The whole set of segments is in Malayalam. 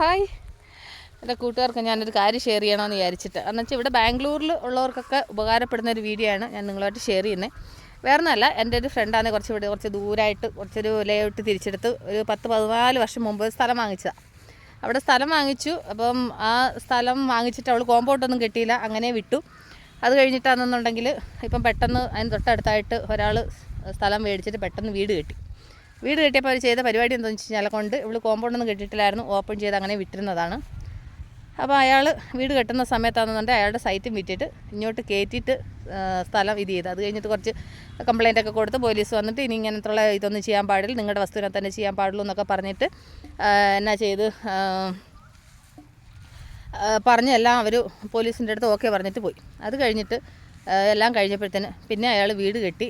ഹായ്. എന്റെ കൂട്ടുകാർക്ക് ഞാനൊരു കാര്യം ഷെയർ ചെയ്യണമെന്ന് വിചാരിച്ചിട്ട്. എന്ന് വെച്ചാൽ ഇവിടെ ബാംഗ്ലൂരിൽ ഉള്ളവർക്കൊക്കെ ഉപകാരപ്പെടുന്ന ഒരു വീഡിയോ ആണ് ഞാൻ നിങ്ങളുമായിട്ട് ഷെയർ ചെയ്യുന്നത് വേറെ ഒന്നല്ല എന്റെ ഒരു ഫ്രണ്ടാണ് കുറച്ച് ഇവിടെ കുറച്ച് ദൂരമായിട്ട് കുറച്ചൊരു ലേഔട്ട് തിരിച്ചെടുത്ത് ഒരു പത്ത് പതിനാല് വർഷം മുമ്പ് സ്ഥലം വാങ്ങിച്ചതാണ് അവിടെ സ്ഥലം വാങ്ങിച്ചു. അപ്പം ആ സ്ഥലം വാങ്ങിച്ചിട്ട് അവൾ കോമ്പൗണ്ടൊന്നും കിട്ടിയില്ല. അങ്ങനെ വിട്ടു. അത് കഴിഞ്ഞിട്ടാണെന്നുണ്ടെങ്കിൽ ഇപ്പം പെട്ടെന്ന് അതിന് തൊട്ടടുത്തായിട്ട് ഒരാൾ സ്ഥലം മേടിച്ചിട്ട് പെട്ടെന്ന് വീട് കെട്ടി. വീട് കെട്ടിയപ്പോൾ അവർ ചെയ്ത പരിപാടി എന്താണെന്ന് വെച്ച് കഴിഞ്ഞാൽ കൊണ്ട് ഇവൾ കോമ്പൗണ്ടൊന്നും കെട്ടിയിട്ടില്ലായിരുന്നു. ഓപ്പൺ ചെയ്ത് അങ്ങനെ വിട്ടിരുന്നതാണ്. അപ്പോൾ അയാൾ വീട് കെട്ടുന്ന സമയത്താണെന്നുണ്ടെങ്കിൽ അയാളുടെ സൈറ്റും വിറ്റിട്ട് ഇങ്ങോട്ട് കയറ്റിയിട്ട് സ്ഥലം ഇത് ചെയ്ത്. അത് കഴിഞ്ഞിട്ട് കുറച്ച് കംപ്ലൈന്റ് ഒക്കെ കൊടുത്ത് പോലീസ് വന്നിട്ട് ഇനി ഇങ്ങനത്തുള്ള ഇതൊന്നും ചെയ്യാൻ പാടില്ല നിങ്ങളുടെ വസ്തുവിനെ തന്നെ ചെയ്യാൻ പാടുള്ളൂ എന്നൊക്കെ പറഞ്ഞിട്ട് എന്നാ ചെയ്ത് എല്ലാം അവർ പോലീസിന്റെ അടുത്ത് ഓക്കെ പറഞ്ഞിട്ട് പോയി. അത് കഴിഞ്ഞിട്ട് എല്ലാം കഴിഞ്ഞപ്പോഴത്തേന് പിന്നെ അയാൾ വീട് കെട്ടി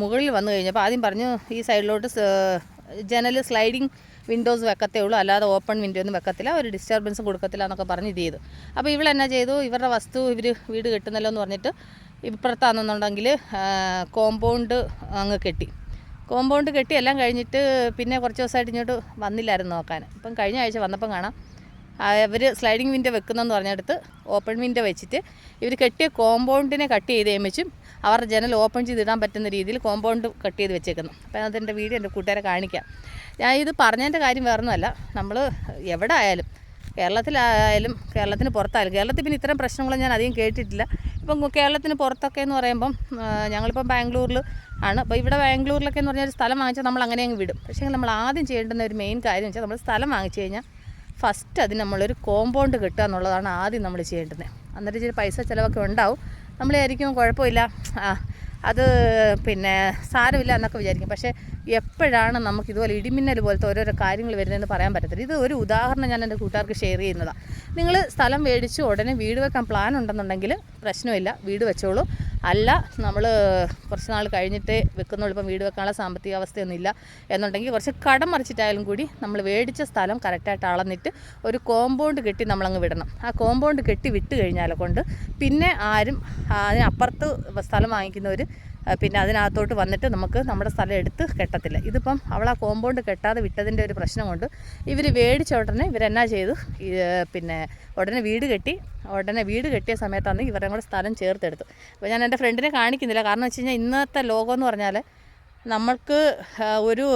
മുകളിൽ വന്നു കഴിഞ്ഞപ്പോൾ ആദ്യം പറഞ്ഞു ഈ സൈഡിലോട്ട് ജനൽ സ്ലൈഡിങ് വിൻഡോസ് വെക്കത്തേ ഉള്ളൂ. അല്ലാതെ ഓപ്പൺ വിൻഡോ ഒന്നും വെക്കത്തില്ല. ഒരു ഡിസ്റ്റർബൻസും കൊടുക്കത്തില്ല എന്നൊക്കെ പറഞ്ഞ് ഇത് ചെയ്തു. അപ്പോൾ ഇവൾ എന്നാ ചെയ്തു? ഇവരുടെ വസ്തു ഇവർ വീട് കെട്ടുന്നല്ലോ എന്ന് പറഞ്ഞിട്ട് ഇപ്പുറത്താണെന്നുണ്ടെങ്കിൽ കോമ്പൗണ്ട് അങ്ങ് കെട്ടി. കോമ്പൗണ്ട് കെട്ടി എല്ലാം കഴിഞ്ഞിട്ട് പിന്നെ കുറച്ച് ദിവസമായിട്ട് ഇങ്ങോട്ട് വന്നില്ലായിരുന്നു നോക്കാൻ. ഇപ്പം കഴിഞ്ഞ ആഴ്ച വന്നപ്പം കാണാം. അവർ സ്ലൈഡിങ് വിൻഡോ വെക്കുന്നതെന്ന് പറഞ്ഞെടുത്ത് ഓപ്പൺ വിൻഡോ വെച്ചിട്ട് ഇവർ കെട്ടിയ കോമ്പൗണ്ടിനെ കട്ട് ചെയ്ത് കഴിയുമ്പം അവരുടെ ജനൽ ഓപ്പൺ ചെയ്തിടാൻ പറ്റുന്ന രീതിയിൽ കോമ്പൗണ്ട് കട്ട് ചെയ്ത് വെച്ചേക്കുന്നു. അപ്പോൾ അതിന്റെ വീഡിയോ എന്റെ കൂട്ടുകാരെ കാണിക്കാം. ഞാൻ ഇത് പറഞ്ഞതിന്റെ കാര്യം വേറൊന്നുമല്ല. നമ്മൾ എവിടെ ആയാലും കേരളത്തിലായാലും കേരളത്തിന് പുറത്തായാലും കേരളത്തിൽ പിന്നെ ഇത്തരം പ്രശ്നങ്ങളും ഞാൻ അധികം കേട്ടിട്ടില്ല. ഇപ്പം കേരളത്തിന് പുറത്തൊക്കെ എന്ന് പറയുമ്പം ഞങ്ങളിപ്പം ബാംഗ്ലൂരിൽ ആണ്. അപ്പോൾ ഇവിടെ ബാംഗ്ലൂരിലൊക്കെ എന്ന് പറഞ്ഞാൽ ഒരു സ്ഥലം വാങ്ങിച്ചാൽ നമ്മൾ അങ്ങനെ അങ്ങ് വിടും. പക്ഷേ നമ്മൾ ആദ്യം ചെയ്യേണ്ടുന്ന ഒരു മെയിൻ കാര്യം വെച്ചാൽ നമ്മൾ സ്ഥലം വാങ്ങിച്ചു കഴിഞ്ഞാൽ ഫസ്റ്റ് അതിന് നമ്മളൊരു കോമ്പൗണ്ട് കിട്ടുക എന്നുള്ളതാണ് ആദ്യം നമ്മൾ ചെയ്യേണ്ടത്. അന്നേരം ഇച്ചിരി പൈസ ചിലവൊക്കെ ഉണ്ടാവും. നമ്മൾ വിചാരിക്കും കുഴപ്പമില്ല. ആ അത് പിന്നെ സാരമില്ല എന്നൊക്കെ വിചാരിക്കും. പക്ഷേ എപ്പോഴാണ് നമുക്ക് ഇതുപോലെ ഇടിമിന്നൽ പോലത്തെ ഓരോരോ കാര്യങ്ങൾ വരുന്നതെന്ന് പറയാൻ പറ്റത്തില്ല. ഇത് ഒരു ഉദാഹരണം ഞാൻ എന്റെ കൂട്ടുകാർക്ക് ഷെയർ ചെയ്യുന്നതാണ് നിങ്ങൾ സ്ഥലം മേടിച്ച് ഉടനെ വീട് വെക്കാൻ പ്ലാൻ ഉണ്ടെന്നുണ്ടെങ്കിൽ പ്രശ്നമില്ല. വീട് വെച്ചോളൂ. അല്ല നമ്മൾ കുറച്ച് നാൾ കഴിഞ്ഞിട്ടേ വെക്കുന്നുള്ളൂ. ഇപ്പം വീട് വെക്കാനുള്ള സാമ്പത്തിക അവസ്ഥയൊന്നും ഇല്ല എന്നുണ്ടെങ്കിൽ കുറച്ച് കടം മറിച്ചിട്ടായാലും കൂടി നമ്മൾ മേടിച്ച സ്ഥലം കറക്റ്റായിട്ട് അളന്നിട്ട് ഒരു കോമ്പൗണ്ട് കെട്ടി നമ്മളങ്ങ് വിടണം. ആ കോമ്പൗണ്ട് കെട്ടി വിട്ട് കഴിഞ്ഞാൽ കൊണ്ട് പിന്നെ ആരും അതിനപ്പുറത്ത് സ്ഥലം വാങ്ങിക്കുന്നവർ പിന്നെ അതിനകത്തോട്ട് വന്നിട്ട് നമുക്ക് നമ്മുടെ സ്ഥലം എടുത്ത് കെട്ടത്തില്ല. ഇതിപ്പം അവൾ ആ കോമ്പൗണ്ട് കെട്ടാതെ വിട്ടതിന്റെ ഒരു പ്രശ്നം കൊണ്ട് ഇവർ മേടിച്ച ഉടനെ ഇവരെന്നാ ചെയ്തു? പിന്നെ ഉടനെ വീട് കെട്ടി ഉടനെ വീട് കെട്ടിയ സമയത്താണ് ഇവരുടെ കൂടെ സ്ഥലം ചേർത്തെടുത്തു. അപ്പോൾ ഞാൻ എന്റെ ഫ്രണ്ടിനെ കാണിക്കുന്നില്ല. കാരണം വെച്ച് കഴിഞ്ഞാൽ ഇന്നത്തെ ലോകം എന്ന് പറഞ്ഞാൽ നമ്മൾക്ക് ഒരു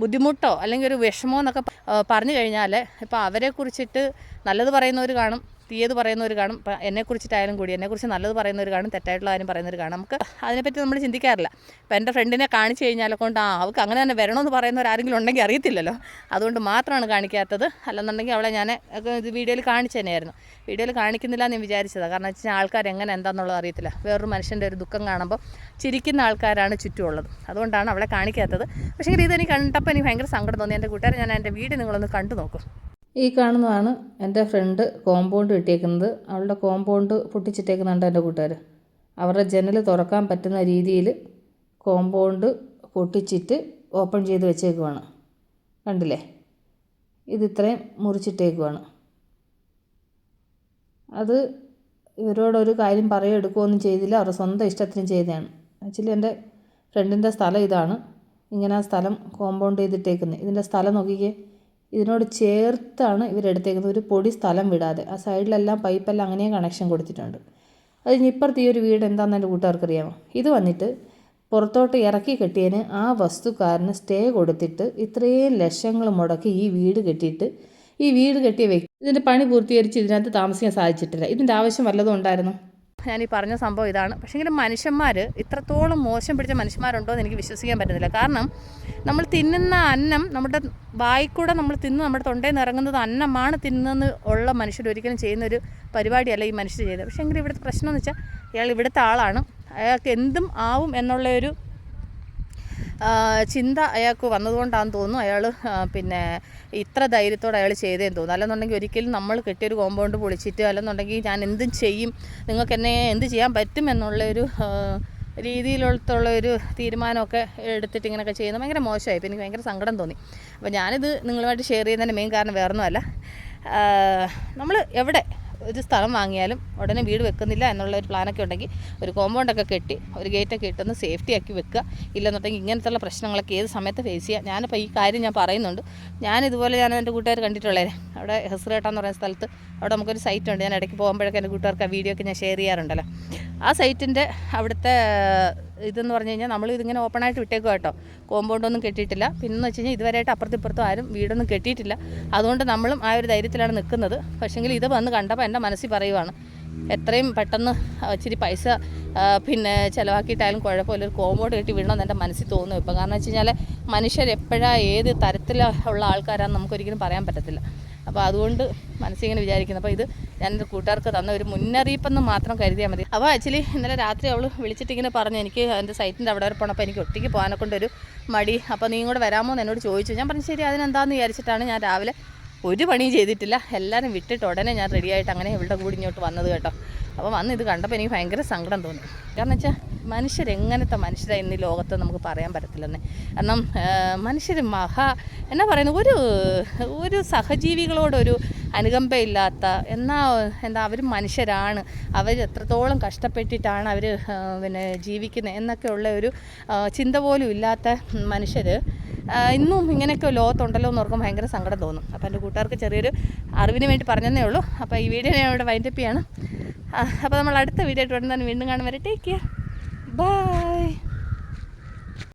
ബുദ്ധിമുട്ടോ അല്ലെങ്കിൽ ഒരു വിഷമോ എന്നൊക്കെ പറഞ്ഞു കഴിഞ്ഞാൽ ഇപ്പോൾ അവരെ കുറിച്ചിട്ട് നല്ലത് പറയുന്നവർ കാണും. തീയത് പറയുന്നവർ കാണും. എന്നെക്കുറിച്ചിട്ടായാലും കൂടി എന്നെക്കുറിച്ച് നല്ലത് പറയുന്നവർ കാണും തെറ്റായിട്ടുള്ള കാര്യം പറയുന്നവർ കാണും. നമുക്ക് അതിനെപ്പറ്റി നമ്മൾ ചിന്തിക്കാറില്ല. ഇപ്പം എന്റെ ഫ്രണ്ടിനെ കാണിച്ചു കഴിഞ്ഞാൽ കൊണ്ട് ആ അവൾക്ക് അങ്ങനെ തന്നെ വരണമെന്ന് പറയുന്നവർ ആരെങ്കിലും ഉണ്ടെങ്കിൽ അറിയത്തില്ലല്ലോ. അതുകൊണ്ട് മാത്രമാണ് കാണിക്കാത്തത്. അല്ലെന്നുണ്ടെങ്കിൽ അവളെ ഞാൻ ഇത് വീഡിയോയിൽ കാണിച്ചു തന്നെയായിരുന്നു. വീഡിയോയിൽ കാണിക്കുന്നില്ല എന്ന് വിചാരിച്ചതാണ് കാരണം വെച്ചാൽ ആൾക്കാർ എങ്ങനെ എന്താണെന്നുള്ളത് അറിയത്തില്ല. വേറൊരു മനുഷ്യന്റെ ഒരു ദുഃഖം കാണുമ്പോൾ ചിരിക്കുന്ന ആൾക്കാരാണ് ചുറ്റുമുള്ളത്. അതുകൊണ്ടാണ് അവളെ കാണിക്കാത്തത്. പക്ഷേ ഇതെനിക്ക് കണ്ടപ്പോൾ എനിക്ക് ഭയങ്കര സങ്കടം തോന്നി. എന്റെ കൂട്ടുകാരെ ഞാൻ എന്റെ വീട് നിങ്ങളൊന്ന് കണ്ടു നോക്കും. ഈ കാണുന്നതാണ് എന്റെ ഫ്രണ്ട് കോമ്പൗണ്ട് കെട്ടിയേക്കുന്നത്. അവളുടെ കോമ്പൗണ്ട് പൊട്ടിച്ചിട്ടേക്കുന്നുണ്ട് എന്റെ കൂട്ടുകാർ. അവരുടെ ജനൽ തുറക്കാൻ പറ്റുന്ന രീതിയിൽ കോമ്പൗണ്ട് പൊട്ടിച്ചിട്ട് ഓപ്പൺ ചെയ്ത് വെച്ചേക്കുവാണ്. കണ്ടില്ലേ? ഇത് ഇത്രയും മുറിച്ചിട്ടേക്കുവാണ്. അത് ഇവരോടൊരു കാര്യം പറയുകയോ എടുക്കുകയൊന്നും ചെയ്തില്ല. അവരുടെ സ്വന്തം ഇഷ്ടത്തിന് ചെയ്തതാണ്. ആക്ച്വലി എന്റെ ഫ്രണ്ടിന്റെ സ്ഥലം ഇതാണ്. ഇങ്ങനെ ആ സ്ഥലം കോമ്പൗണ്ട് ചെയ്തിട്ടേക്കുന്നത്. ഇതിന്റെ സ്ഥലം നോക്കിക്കേ. ഇതിനോട് ചേർത്താണ് ഇവരെടുത്തേക്കുന്നത്. ഒരു പൊടി സ്ഥലം വിടാതെ. ആ സൈഡിലെല്ലാം പൈപ്പെല്ലാം അങ്ങനെ കണക്ഷൻ കൊടുത്തിട്ടുണ്ട്. അത് ഇപ്പുറത്ത് ഈ ഒരു വീട് എന്താണെന്ന് എന്റെ കൂട്ടുകാർക്കറിയാമോ? ഇത് വന്നിട്ട് പുറത്തോട്ട് ഇറക്കി കെട്ടിയതിന് ആ വസ്തുക്കാരന് സ്റ്റേ കൊടുത്തിട്ട് ഇത്രയും ലക്ഷങ്ങൾ മുടക്കി ഈ വീട് കെട്ടിയിട്ട് ഈ വീട് കെട്ടിയ വ്യക്തി ഇതിന്റെ പണി പൂർത്തീകരിച്ച് ഇതിനകത്ത് താമസിക്കാൻ സാധിച്ചിട്ടില്ല. ഇതിന്റെ ആവശ്യം വല്ലതും ഉണ്ടായിരുന്നു? ഞാൻ ഈ പറഞ്ഞ സംഭവം ഇതാണ്. പക്ഷേങ്കിലും മനുഷ്യന്മാർ ഇത്രത്തോളം മോശം പിടിച്ച മനുഷ്യന്മാരുണ്ടോ എന്ന് എനിക്ക് വിശ്വസിക്കാൻ പറ്റുന്നില്ല. കാരണം നമ്മൾ തിന്നുന്ന അന്നം നമ്മുടെ വായിക്കൂടെ നമ്മൾ തിന്ന് നമ്മുടെ തൊണ്ടയിൽ നിന്ന് ഇറങ്ങുന്നത് അന്നമാണ് തിന്നുന്നത് ഉള്ള മനുഷ്യർ ഒരിക്കലും ചെയ്യുന്നൊരു പരിപാടിയല്ല ഈ മനുഷ്യർ ചെയ്തത് പക്ഷേ എങ്കിൽ ഇവിടുത്തെ പ്രശ്നം എന്ന് വെച്ചാൽ അയാൾ ഇവിടുത്തെ ആളാണ്. അയാൾക്ക് എന്തും ആവും എന്നുള്ള ഒരു ചിന്ത അയാൾക്ക് വന്നതുകൊണ്ടാണെന്ന് തോന്നുന്നു. അയാൾ പിന്നെ ഇത്ര ധൈര്യത്തോടെ അയാൾ ചെയ്തേന്ന് തോന്നുന്നു. അല്ലെന്നുണ്ടെങ്കിൽ ഒരിക്കലും നമ്മൾ കെട്ടിയൊരു കോമ്പൗണ്ട് പൊളിച്ചിട്ട് അല്ലെന്നുണ്ടെങ്കിൽ ഞാൻ എന്തും ചെയ്യും നിങ്ങൾക്ക് എന്നെ എന്ത് ചെയ്യാൻ പറ്റും എന്നുള്ളൊരു രീതിയിലുള്ള ഒരു തീരുമാനമൊക്കെ എടുത്തിട്ട് ഇങ്ങനെയൊക്കെ ചെയ്യുന്നത് ഭയങ്കര മോശമായി. എനിക്ക് ഭയങ്കര സങ്കടം തോന്നി. അപ്പോൾ ഞാനിത് നിങ്ങളുമായിട്ട് ഷെയർ ചെയ്യുന്നതിന്റെ മെയിൻ കാരണം വേറൊന്നുമല്ല. നമ്മൾ എവിടെ ഒരു സ്ഥലം വാങ്ങിയാലും ഉടനെ വീട് വെക്കുന്നില്ല എന്നുള്ള ഒരു പ്ലാനൊക്കെ ഉണ്ടെങ്കിൽ ഒരു കോമ്പൗണ്ടൊക്കെ കെട്ടി ഒരു ഗേറ്റൊക്കെ ഇട്ടൊന്ന് സേഫ്റ്റി ആക്കി വെക്കുക. ഇല്ലെന്നുണ്ടെങ്കിൽ ഇങ്ങനത്തുള്ള പ്രശ്നങ്ങളൊക്കെ ഏത് സമയത്ത് ഫേസ് ചെയ്യുക ഞാനിപ്പോൾ ഈ കാര്യം ഞാൻ പറയുന്നുണ്ട്. ഞാൻ ഇതുപോലെ ഞാൻ എന്റെ കൂട്ടുകാർ കണ്ടിട്ടുള്ളേ അവിടെ ഹെസ്റേട്ടാന്ന് പറയുന്ന സ്ഥലത്ത് അവിടെ നമുക്കൊരു സൈറ്റ് ഉണ്ട്. ഞാൻ ഇടയ്ക്ക് പോകുമ്പോഴൊക്കെ എന്റെ കൂട്ടുകാർക്ക് ആ വീഡിയോ ഒക്കെ ഞാൻ ഷെയർ ചെയ്യാറുണ്ടല്ലോ. ആ സൈറ്റിന്റെ അവിടുത്തെ ഇതെന്ന് പറഞ്ഞു കഴിഞ്ഞാൽ നമ്മൾ ഇതിങ്ങനെ ഓപ്പണായിട്ട് വിട്ടേക്കും കേട്ടോ. കോമ്പൗണ്ടൊന്നും കെട്ടിയിട്ടില്ല. പിന്നെന്ന് വെച്ച് കഴിഞ്ഞാൽ ഇതുവരെയായിട്ട് അപ്പുറത്തും ഇപ്പുറത്തും ആരും വീടൊന്നും കെട്ടിയിട്ടില്ല. അതുകൊണ്ട് നമ്മളും ആ ഒരു ധൈര്യത്തിലാണ് നിൽക്കുന്നത്. പക്ഷേങ്കിൽ ഇത് വന്ന് കണ്ടപ്പോൾ എന്റെ മനസ്സിൽ പറയുവാണ് എത്രയും പെട്ടെന്ന് ഇച്ചിരി പൈസ പിന്നെ ചിലവാക്കിയിട്ടായാലും കുഴപ്പമില്ല. ഒരു കോമ്പൗണ്ട് കെട്ടി വിടണമെന്ന് എന്റെ മനസ്സിൽ തോന്നും ഇപ്പോൾ കാരണം വെച്ച് കഴിഞ്ഞാൽ മനുഷ്യർ എപ്പോഴാണ് ഏത് തരത്തിലുള്ള ആൾക്കാരാണെന്ന് നമുക്കൊരിക്കലും പറയാൻ പറ്റത്തില്ല. അപ്പോൾ അതുകൊണ്ട് മനസ്സിങ്ങനെ വിചാരിക്കുന്നു. അപ്പോൾ ഇത് ഞാൻ എന്റെ കൂട്ടുകാർക്ക് തന്ന ഒരു മുന്നറിയിപ്പെന്ന് മാത്രം കരുതിയാൽ മതി. അപ്പോൾ ആക്ച്വലി ഇന്നലെ രാത്രി അവൾ വിളിച്ചിട്ട് ഇങ്ങനെ പറഞ്ഞു എനിക്ക് എന്റെ സൈറ്റിന്റെ അവിടെ വരെ പോകണം അപ്പോൾ എനിക്ക് ഒറ്റയ്ക്ക് പോകാനെ കൊണ്ടൊരു മടി. അപ്പോൾ നീ കൂടെ വരാമോ എന്ന് എന്നോട് ചോദിച്ചു. ഞാൻ പറഞ്ഞു ശരി അതിനെന്താന്ന് വിചാരിച്ചിട്ടാണ് ഞാൻ രാവിലെ ഒരു പണിയും ചെയ്തിട്ടില്ല. എല്ലാവരും വിട്ടിട്ട് ഉടനെ ഞാൻ റെഡിയായിട്ട് അങ്ങനെ ഇവളുടെ കൂടി ഇങ്ങോട്ട് വന്നത് കേട്ടോ. അപ്പോൾ വന്ന് ഇത് കണ്ടപ്പോൾ എനിക്ക് ഭയങ്കര സങ്കടം തോന്നി. കാരണം വെച്ചാൽ മനുഷ്യരെങ്ങനത്തെ മനുഷ്യരാണ് ഇന്ന് ലോകത്ത് നമുക്ക് പറയാൻ പറ്റത്തില്ലെന്ന്. കാരണം മനുഷ്യർ മഹാ എന്നാ പറയുന്നത് ഒരു ഒരു സഹജീവികളോടൊരു അനുകമ്പയില്ലാത്ത എന്നാ എന്താ അവർ മനുഷ്യരാണ് അവർ എത്രത്തോളം കഷ്ടപ്പെട്ടിട്ടാണ് അവർ പിന്നെ ജീവിക്കുന്നത് എന്നൊക്കെയുള്ള ഒരു ചിന്ത പോലും ഇല്ലാത്ത മനുഷ്യർ ഇന്നും ഇങ്ങനെയൊക്കെ ലോകത്തുണ്ടല്ലോ എന്ന് ഓർക്കുമ്പോൾ ഭയങ്കര സങ്കടം തോന്നും. അപ്പോൾ എന്റെ കൂട്ടുകാർക്ക് ചെറിയൊരു അറിവിന് വേണ്ടി പറഞ്ഞതേ ഉള്ളൂ. അപ്പോൾ ഈ വീഡിയോ ഞാൻ ഇവിടെ വൈൻഡപ്പ് ചെയ്യണം. അപ്പോൾ നമ്മൾ അടുത്ത വീഡിയോ ആയിട്ട് ഉടനെ വീണ്ടും കാണും വരെ. Take care Bye!